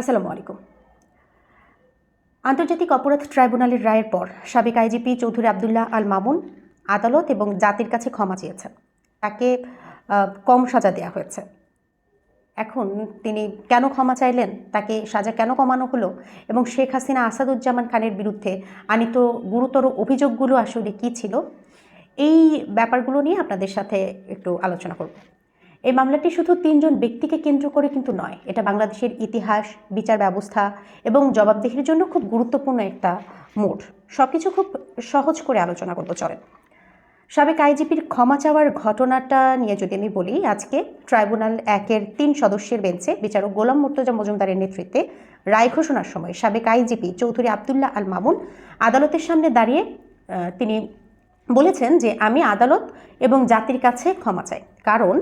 আসসালামু আলাইকুম। আন্তর্জাতিক অপরাধ ট্রাইব্যুনালের রায়ের পর সাবেক আইজিপি চৌধুরী আবদুল্লাহ আল মামুন আদালত এবং জাতির কাছে ক্ষমা চেয়েছেন। তাকে কম সাজা দেওয়া হয়েছে। এখন তিনি কেন ক্ষমা চাইলেন, তাকে সাজা কেন কমানো হলো এবং শেখ হাসিনা আসাদুজ্জামান খানের বিরুদ্ধে আনিত গুরুতর অভিযোগগুলো আসলে কী ছিল, এই ব্যাপারগুলো নিয়ে আপনাদের সাথে একটু আলোচনা করব। এই মামলাটি শুধু তিনজন ব্যক্তিকে কেন্দ্র করে কিন্তু নয়, এটা বাংলাদেশের ইতিহাস, বিচার ব্যবস্থা এবং জবাবদিহির জন্য খুব গুরুত্বপূর্ণ একটা মোড়। সব কিছু খুব সহজ করে আলোচনা করব, চলেন। সাবেক আইজিপির ক্ষমা চাওয়ার ঘটনাটা নিয়ে যদি আমি বলি, আজকে ট্রাইব্যুনাল একের তিন সদস্যের বেঞ্চে বিচারক গোলাম মুর্তজা মজুমদারের নেতৃত্বে রায় ঘোষণার সময় সাবেক আইজিপি চৌধুরী আবদুল্লাহ আল মামুন আদালতের সামনে দাঁড়িয়ে তিনি বলেছেন যে, আমি আদালত এবং জাতির কাছে ক্ষমা চাই। কারণ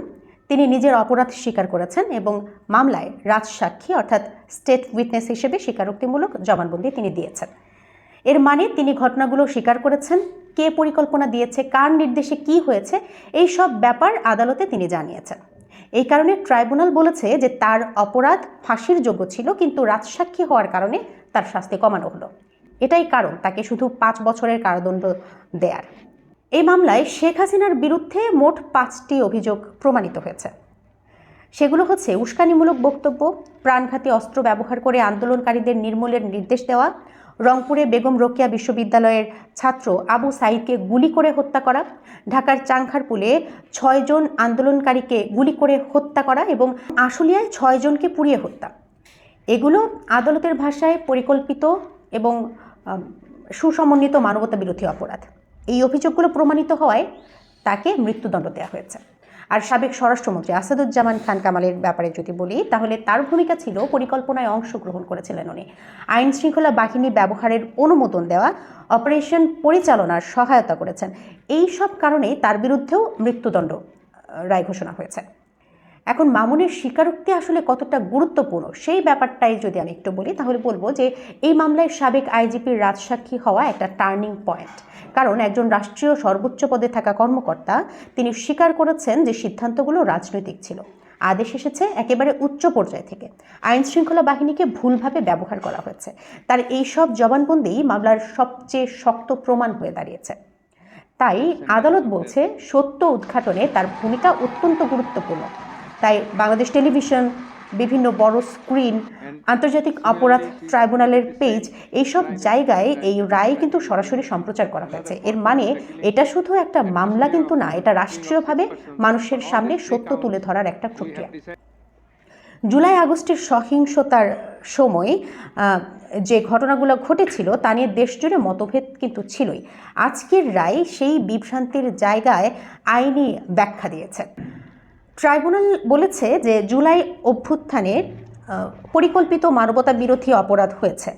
তিনি নিজের অপরাধ স্বীকার করেছেন এবং মামলায় রাজসাক্ষী অর্থাৎ স্টেট উইটনেস হিসেবে স্বীকারোক্তিমূলক জবানবন্দি তিনি দিয়েছেন। এর মানে তিনি ঘটনাগুলো স্বীকার করেছেন, কে পরিকল্পনা দিয়েছে, কার নির্দেশে কি হয়েছে, এই সব ব্যাপার আদালতে তিনি জানিয়েছেন। এই কারণে ট্রাইব্যুনাল বলেছে যে তার অপরাধ ফাঁসির যোগ্য ছিল, কিন্তু রাজসাক্ষী হওয়ার কারণে তার শাস্তি কমানো হলো। এটাই কারণ, তাকে শুধু পাঁচ বছরের কারাদণ্ড দেয়ার। এই মামলায় শেখ হাসিনার বিরুদ্ধে মোট পাঁচটি অভিযোগ প্রমাণিত হয়েছে। সেগুলো হচ্ছে উস্কানিমূলক বক্তব্য, প্রাণঘাতী অস্ত্র ব্যবহার করে আন্দোলনকারীদের নির্মূলের নির্দেশ দেওয়া, রংপুরে বেগম রোকেয়া বিশ্ববিদ্যালয়ের ছাত্র আবু সাইদকে গুলি করে হত্যা করা, ঢাকার চাংখারপুলে ছয়জন আন্দোলনকারীকে গুলি করে হত্যা করা এবং আশুলিয়ায় ছয়জনকে পুড়িয়ে হত্যা। এগুলো আদালতের ভাষায় পরিকল্পিত এবং সুসমন্বিত মানবতা বিরোধী অপরাধ। এই অভিযোগগুলো প্রমাণিত হওয়ায় তাকে মৃত্যুদণ্ড দেওয়া হয়েছে। আর সাবেক স্বরাষ্ট্রমন্ত্রী আসাদুজ্জামান খান কামালের ব্যাপারে যদি বলি, তাহলে তার ভূমিকা ছিল পরিকল্পনায় অংশগ্রহণ করেছিলেন উনি। আইন শৃঙ্খলা বাহিনী ব্যবহারের অনুমোদন দেওয়া, অপারেশন পরিচালনার সহায়তা করেছেন। এই সব কারণেই তার বিরুদ্ধেও মৃত্যুদণ্ড রায় ঘোষণা হয়েছে। এখন মামুনের স্বীকারোক্তি আসলে কতটা গুরুত্বপূর্ণ সেই ব্যাপারটাই যদি আমি একটু বলি তাহলে বলব যে এই মামলায় সাবেক আইজিপির রাজসাক্ষী হওয়া একটা টার্নিং পয়েন্ট কারণ একজন রাষ্ট্রীয় সর্বোচ্চ পদে থাকা কর্মকর্তা তিনি স্বীকার করেছেন যে সিদ্ধান্তগুলো রাজনৈতিক ছিল। আদেশ এসেছে একেবারে উচ্চ পর্যায় থেকে। আইন শৃঙ্খলা বাহিনীকে ভুলভাবে ব্যবহার করা হয়েছে। তার এই সব জবানবন্দি মামলার সবচেয়ে শক্ত প্রমাণ হয়ে দাঁড়িয়েছে। তাই আদালত বলছে সত্য উদ্ঘাটনে তার ভূমিকা অত্যন্ত গুরুত্বপূর্ণ। তাই বাংলাদেশ টেলিভিশন, বিভিন্ন বড় স্ক্রিন, আন্তর্জাতিক অপরাধ ট্রাইব্যুনালের পেজ, এইসব জায়গায় এই রায় কিন্তু সরাসরি সম্প্রচার করা হয়েছে। এর মানে এটা শুধু একটা মামলা কিন্তু না, এটা রাষ্ট্রীয়ভাবে মানুষের সামনে সত্য তুলে ধরার একটা প্রক্রিয়া। জুলাই আগস্টের সহিংসতার সময় যে ঘটনাগুলো ঘটেছিল তা নিয়ে দেশজুড়ে মতভেদ কিন্তু ছিলই। আজকের রায় সেই বিভ্রান্তির জায়গায় আইনি ব্যাখ্যা দিয়েছে। ট্রাইব্যুনাল বলেছে যে জুলাই অভ্যুত্থানে আহ, পরিকল্পিত মানবতা বিরোধী অপরাধ হয়েছে।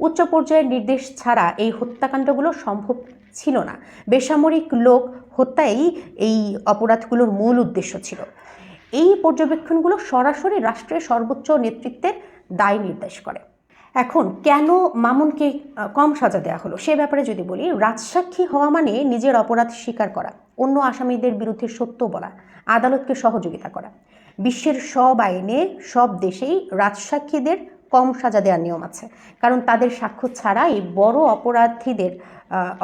উচ্চ পর্যায়ের নির্দেশ ছাড়া এই হত্যাকাণ্ডগুলো সম্ভব ছিল না। বেসামরিক লোক হত্যাই এই অপরাধগুলোর মূল উদ্দেশ্য ছিল। এই পর্যবেক্ষণগুলো সরাসরি রাষ্ট্রের সর্বোচ্চ নেতৃত্বের দায় নির্দেশ করে। এখন কেন মামুনকে কম সাজা দেওয়া হলো? সে ব্যাপারে যদি বলি রাজসাক্ষী হওয়া মানে নিজের অপরাধ স্বীকার করা। অন্য আসামিদের বিরুদ্ধে সত্য বলা, আদালতকে সহযোগিতা করা। বিশ্বের সব আইনে সব দেশেই রাজসাক্ষীদের কম সাজা দেওয়ার নিয়ম আছে। কারণ তাদের সাক্ষ্য ছাড়া এই বড় অপরাধীদের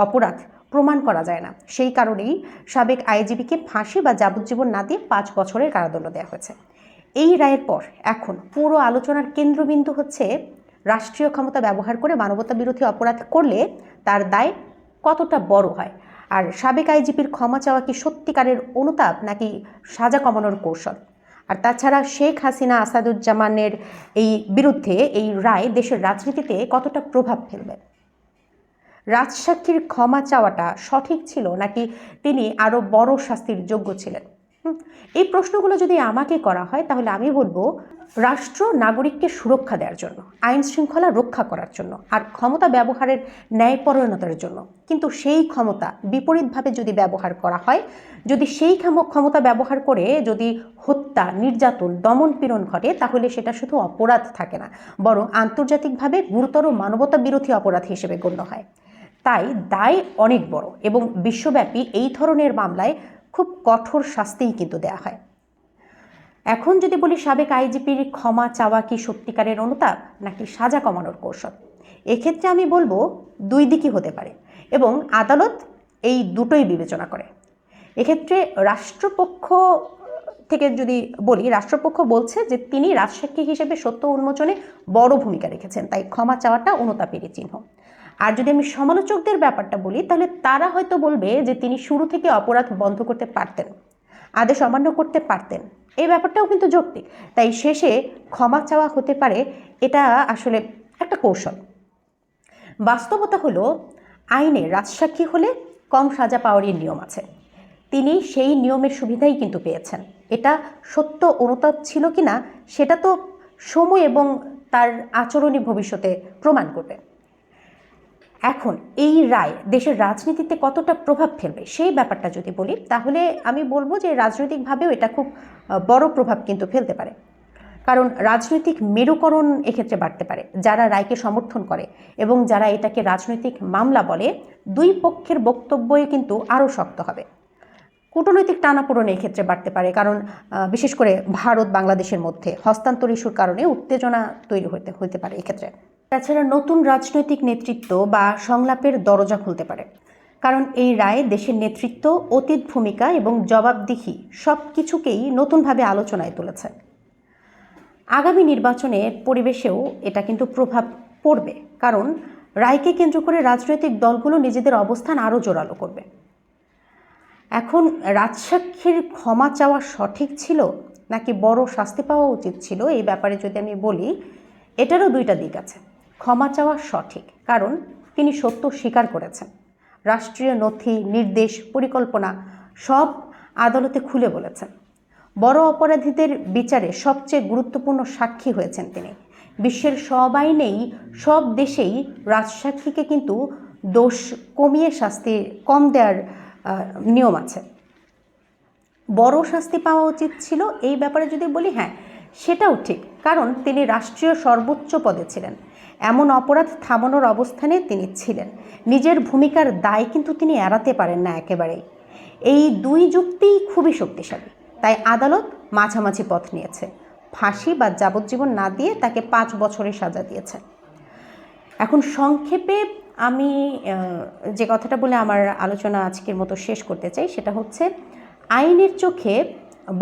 অপরাধ প্রমাণ করা যায় না। সেই কারণেই সাবেক আইজিবিকে ফাঁসি বা যাবজ্জীবন না দিয়ে পাঁচ বছরের কারাদণ্ড দেওয়া হয়েছে। এই রায়ের পর এখন পুরো আলোচনার কেন্দ্রবিন্দু হচ্ছে রাষ্ট্রীয় ক্ষমতা ব্যবহার করে মানবতা বিরোধী অপরাধ করলে তার দায় কতটা বড় হয় আর সাবেক আইজিপির ক্ষমা চাওয়া কি সত্যিকারের অনুতাপ নাকি সাজা কমানোর কৌশল? আর তাছাড়া শেখ হাসিনা আসাদুজ্জামানের এই বিরুদ্ধে এই রায় দেশের রাজনীতিতে কতটা প্রভাব ফেলবে? রাজসাক্ষীর ক্ষমা চাওয়াটা সঠিক ছিল নাকি তিনি আরও বড় শাস্তির যোগ্য ছিলেন? এই প্রশ্নগুলো যদি আমাকে করা হয়, তাহলে আমি বলব রাষ্ট্র নাগরিককে সুরক্ষা দেওয়ার জন্য, আইন শৃঙ্খলা রক্ষা করার জন্য আর ক্ষমতা ব্যবহারের ন্যায়পরায়ণতার জন্য। কিন্তু সেই ক্ষমতা বিপরীতভাবে যদি ব্যবহার করা হয়, যদি সেই ক্ষম- ক্ষমতা ব্যবহার করে যদি হত্যা, নির্যাতন দমন পীড়ন ঘটে, তাহলে সেটা শুধু অপরাধ থাকে না, বরং আন্তর্জাতিকভাবে গুরুতর মানবতা বিরোধী অপরাধ হিসেবে গণ্য হয়। তাই দায় অনেক বড় এবং বিশ্বব্যাপী এই ধরনের মামলায় খুব কঠোর শাস্তিই কিন্তু দেয়া হয়। এখন যদি বলি সাবেক আইজিপির ক্ষমা চাওয়া কি সত্যিকারের অনুতাপ, নাকি সাজা কমানোর কৌশল? এক্ষেত্রে আমি বলব দুই দিকই হতে পারে এবং আদালত এই দুটোই বিবেচনা করে। এক্ষেত্রে রাষ্ট্রপক্ষ থেকে যদি বলি, রাষ্ট্রপক্ষ বলছে যে তিনি রাজসাক্ষী হিসেবে সত্য উন্মোচনে বড় ভূমিকা রেখেছেন, তাই ক্ষমা চাওয়াটা অনুতাপেরই চিহ্ন। আর যদি আমি সমালোচকদের ব্যাপারটা বলি, তাহলে তারা হয়তো বলবে যে তিনি শুরু থেকে অপরাধ বন্ধ করতে পারতেন, আদেশ অমান্য করতে পারতেন। এই ব্যাপারটাও কিন্তু যৌক্তিক। তাই শেষে ক্ষমা চাওয়া হতে পারে, এটা আসলে একটা কৌশল। বাস্তবতা হলো, আইনে রাজসাক্ষী হলে কম সাজা পাওয়ারই নিয়ম আছে। তিনি সেই নিয়মের সুবিধাই কিন্তু পেয়েছেন। এটা সত্য অনুতাপ ছিল কি না সেটা তো সময় এবং তার আচরণই ভবিষ্যতে প্রমাণ করবে। এখন এই রায় দেশের রাজনীতিতে কতটা প্রভাব ফেলবে, সেই ব্যাপারটা যদি বলি, তাহলে আমি বলব যে রাজনৈতিকভাবেও এটা খুব বড় প্রভাব কিন্তু ফেলতে পারে। কারণ রাজনৈতিক মেরুকরণ এক্ষেত্রে বাড়তে পারে। যারা রায়কে সমর্থন করে এবং যারা এটাকে রাজনৈতিক মামলা বলে, দুই পক্ষের বক্তব্যই কিন্তু আরও শক্ত হবে। কূটনৈতিক টানাপোড়েন ক্ষেত্রে বাড়তে পারে, কারণ বিশেষ করে ভারত বাংলাদেশের মধ্যে হস্তান্তর ইস্যুর কারণে উত্তেজনা তৈরি হতে হতে পারে এক্ষেত্রে। তাছাড়া নতুন রাজনৈতিক নেতৃত্ব বা সংলাপের দরজা খুলতে পারে। কারণ এই রায় দেশের নেতৃত্ব, অতীত ভূমিকা এবং জবাবদিহি সব কিছুকেই নতুনভাবে আলোচনায় তুলেছে। আগামী নির্বাচনের পরিবেশেও এটা কিন্তু প্রভাব পড়বে। কারণ রায়কে কেন্দ্র করে রাজনৈতিক দলগুলো নিজেদের অবস্থান আরও জোরালো করবে। এখন রাজসাক্ষীর ক্ষমা চাওয়া সঠিক ছিল নাকি বড় শাস্তি পাওয়া উচিত ছিল এই ব্যাপারে যদি আমি বলি, এটারও দুইটা দিক আছে। ক্ষমা চাওয়া সঠিক, কারণ তিনি সত্য স্বীকার করেছেন। রাষ্ট্রীয় নথি, নির্দেশ, পরিকল্পনা সব আদালতে খুলে বলেছেন। বড় অপরাধীদের বিচারে সবচেয়ে গুরুত্বপূর্ণ সাক্ষী হয়েছেন তিনি। বিশ্বের সব আইনেই সব দেশেই রাজসাক্ষীকে কিন্তু দোষ কমিয়ে শাস্তি কম দেওয়ার নিয়ম আছে। বড় শাস্তি পাওয়া উচিত ছিল এই ব্যাপারে যদি বলি হ্যাঁ সেটাও ঠিক, কারণ তিনি রাষ্ট্রীয় সর্বোচ্চ পদে ছিলেন। এমন অপরাধ থামানোর অবস্থানে তিনি ছিলেন। নিজের ভূমিকার দায় কিন্তু তিনি এড়াতে পারেন না একেবারেই। এই দুই যুক্তিই খুবই শক্তিশালী, তাই আদালত মাঝামাঝি পথ নিয়েছে। ফাঁসি বা যাবজ্জীবন না দিয়ে তাকে পাঁচ বছরের সাজা দিয়েছে এখন সংক্ষেপে আমি যে কথাটা বলে আমার আলোচনা আজকের মতো শেষ করতে চাই, সেটা হচ্ছে আইনের চোখে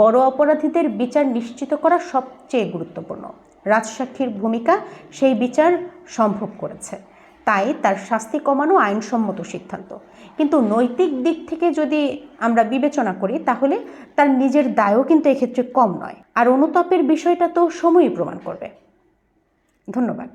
বড় অপরাধীদের বিচার নিশ্চিত করা সবচেয়ে গুরুত্বপূর্ণ। রাজসাক্ষীর ভূমিকা সেই বিচার সম্ভব করেছে। তাই তার শাস্তি কমানো আইনসম্মত সিদ্ধান্ত। কিন্তু নৈতিক দিক থেকে যদি আমরা বিবেচনা করি, তাহলে তার নিজের দায়ও কিন্তু এক্ষেত্রে কম নয়। আর অনুতাপের বিষয়টা তো সময়ই প্রমাণ করবে। ধন্যবাদ।